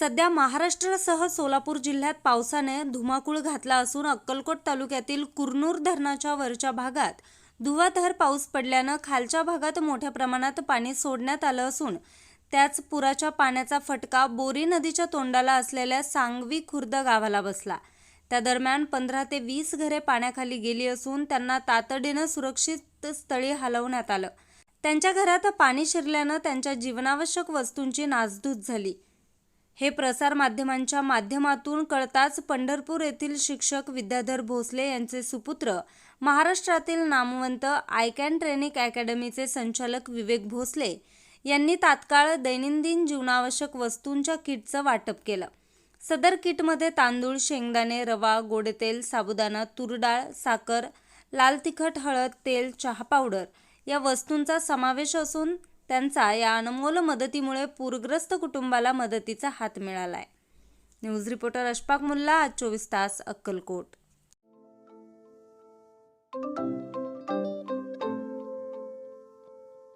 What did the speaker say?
सध्या महाराष्ट्रासह सोलापूर जिल्ह्यात पावसाने धुमाकूळ घातला असून अक्कलकोट तालुक्यातील कुरनूर धरणाच्या वरच्या भागात धुवाधार पाऊस पडल्यानं खालच्या भागात मोठ्या प्रमाणात पाणी सोडण्यात आलं असून त्याच पुराच्या पाण्याचा फटका बोरी नदीच्या तोंडाला असलेल्या सांगवी खुर्द गावाला बसला. त्या दरम्यान पंधरा ते वीस घरे पाण्याखाली गेली असून त्यांना तातडीनं सुरक्षित स्थळी हलवण्यात आलं. त्यांच्या घरात पाणी शिरल्यानं त्यांच्या जीवनावश्यक वस्तूंची नासधूस झाली. हे प्रसार माध्यमांच्या माध्यमातून कळताच पंढरपूर येथील शिक्षक विद्याधर भोसले यांचे सुपुत्र महाराष्ट्रातील नामवंत आयकॅन ट्रेनिंग अकॅडमीचे संचालक विवेक भोसले यांनी तात्काळ दैनंदिन जीवनावश्यक वस्तूंच्या किटचं वाटप केलं. सदर किटमध्ये तांदूळ शेंगदाणे रवा गोडेतेल साबुदाणा तुरडाळ साखर लाल तिखट हळद तेल चहा पावडर या वस्तूंचा समावेश असून त्यांचा या अनमोल मदतीमुळे पूरग्रस्त कुटुंबाला मदतीचा हात मिळालाय. न्यूज रिपोर्टर अशफाक मुल्ला आज चोवीस तास अक्कलकोट.